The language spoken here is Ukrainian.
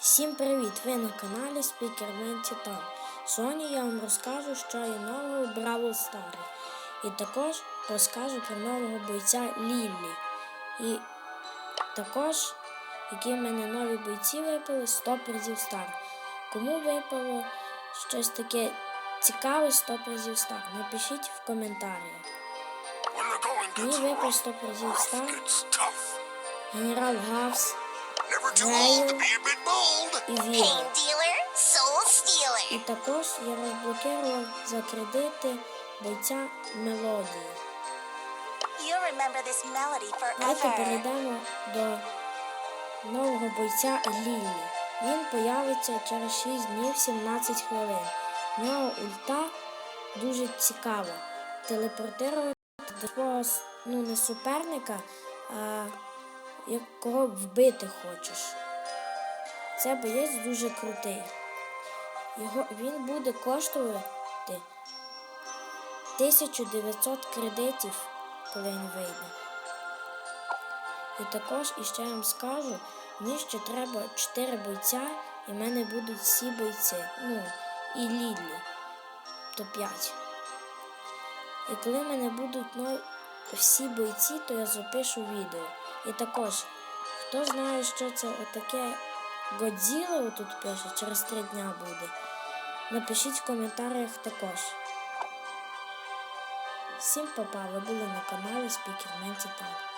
Всім привіт! Ви на каналі Спікермен Титан. Сьогодні я вам розкажу, що є нового в Бравл Старі. І також розкажу про нового бойця Ліллі. І також, які в мене нові бойці випали 100 призів стар. Кому випало щось таке цікаве 100 призів стар, напишіть в коментарях. Мені випав 100 призів стар, генерал Гавс Never too old to be a bit bold. і Pain Віра. dealer, soul stealer. І також я розблокував за кредити бойця мелодії. You'll remember this melody Давайте forever. перейдемо до нового бойця Лілі. Він появиться через 6 днів 17 хвилин. В нього ульта дуже цікава. Телепортувати до свого с- ну, не суперника, а якого вбити хочеш. Це боєць дуже крутий. Його, він буде коштувати 1900 кредитів, коли він вийде. І також іще вам скажу, мені ще треба 4 бойця, і в мене будуть всі бойці. Ну, і Лілі, то 5. І коли в мене будуть ну, всі бойці, то я запишу відео. І також, хто знає, що це отаке Годзіла отут пише, через три дня буде. Напишіть в коментарях також. Всім па-па, ви були на каналі Спікермен Титан.